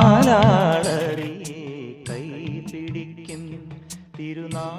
കാലാളറി കൈ പിടിക്കും തിരുനാടകശാല